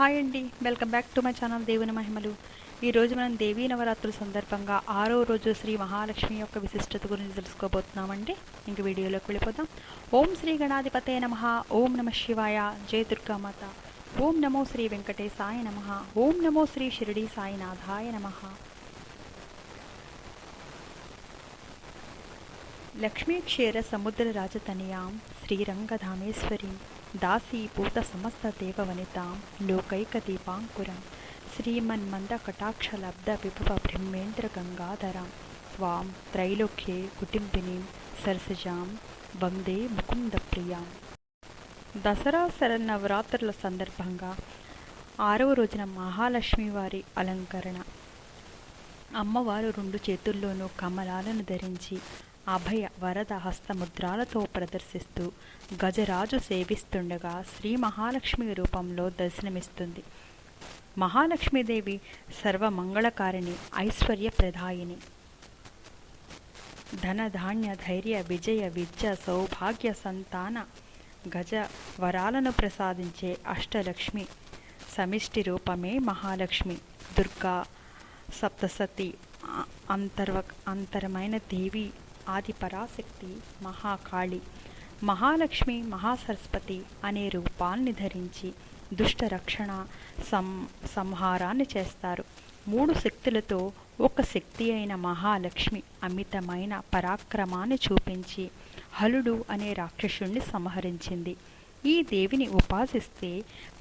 Hi అండి. Welcome back to my channel దేవుని మహిమలు. ఈరోజు మనం దేవీ నవరాత్రుల సందర్భంగా ఆరో రోజు శ్రీ మహాలక్ష్మి యొక్క విశిష్టత గురించి తెలుసుకోబోతున్నామండి. ఇంక వీడియోలోకి వెళ్ళిపోదాం. ఓం శ్రీ గణాధిపతే నమ. ఓం నమ శివాయ. జయ దుర్గామాత ఓం నమో శ్రీ వెంకటేశాయ నమ. ఓం నమో శ్రీ షిరిడి సాయినాథాయ నమ. లక్ష్మీక్షేర సముద్ర రాజతనయాం శ్రీరంగధామేశ్వరీం. దాసీభూత సమస్త దేవవనితాం లోకైక దీపాంకురం. శ్రీమన్మంద కటాక్షలబ్ధ విభవ బ్రహ్మేంద్ర గంగాధరాం. స్వాం త్రైలోక్యే కుటుంబినీం సరసజాం. వందే ముకుంద ప్రియాం. దసరా శరన్నవరాత్రుల సందర్భంగా ఆరవ రోజున మహాలక్ష్మి వారి అలంకరణ. అమ్మవారు రెండు చేతుల్లోనూ కమలాలను ధరించి అభయ వరద హస్తముద్రాలతో ప్రదర్శిస్తూ గజరాజు సేవిస్తుండగా శ్రీ మహాలక్ష్మి రూపంలో దర్శనమిస్తుంది. మహాలక్ష్మీదేవి సర్వమంగళకారిణి ఐశ్వర్యప్రదాయిని. ధన ధాన్య ధైర్య విజయ విద్య సౌభాగ్య సంతాన గజ వరాలను ప్రసాదించే అష్టలక్ష్మి. సమిష్టి రూపమే మహాలక్ష్మి. దుర్గా సప్తసతి అంతర్వ అంతరమైన దేవి ఆది పరాశక్తి మహాకాళి మహాలక్ష్మి మహాసరస్వతి అనే రూపాల్ని ధరించి దుష్ట రక్షణ సం సంహారాన్ని చేస్తారు. మూడు శక్తులతో ఒక శక్తి అయిన మహాలక్ష్మి అమితమైన పరాక్రమాన్ని చూపించి హలుడు అనే రాక్షసుణ్ణి సంహరించింది. ఈ దేవిని ఉపాసిస్తే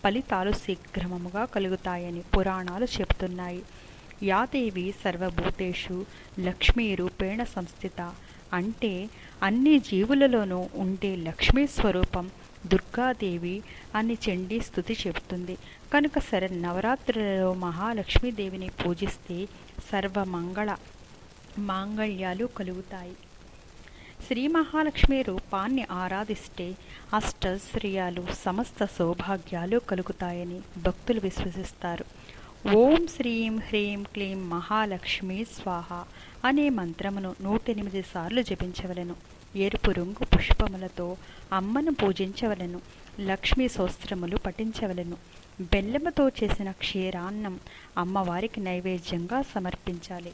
ఫలితాలు శీఘ్రమముగా కలుగుతాయని పురాణాలు చెబుతున్నాయి. యాదేవి సర్వభూతేషు లక్ష్మీ రూపేణ సంస్థిత అంటే అన్ని జీవులలోనూ ఉండే లక్ష్మీ స్వరూపం దుర్గాదేవి అని చండీ స్థుతి చెబుతుంది. కనుక సర నవరాత్రులలో మహాలక్ష్మీదేవిని పూజిస్తే సర్వమంగళ మాంగళ్యాలు కలుగుతాయి. శ్రీ మహాలక్ష్మి రూపాన్ని ఆరాధిస్తే అష్టశ్రియాలు సమస్త సౌభాగ్యాలు కలుగుతాయని భక్తులు విశ్వసిస్తారు. ఓం శ్రీం హ్రీం క్లీం మహాలక్ష్మి స్వాహ అనే మంత్రమును నూటెనిమిది సార్లు జపించవలెను. ఎరుపు రంగు పుష్పములతో అమ్మను పూజించవలెను. లక్ష్మీ సోస్త్రములు పఠించవలెను. బెల్లముతో చేసిన క్షీరాన్నం అమ్మవారికి నైవేద్యంగా సమర్పించాలి.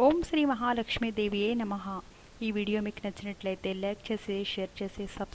ఓం శ్రీ మహాలక్ష్మీదేవియే నమ. ఈ వీడియో మీకు నచ్చినట్లయితే లైక్ చేసి షేర్ చేసి సబ్స్క్రైబ్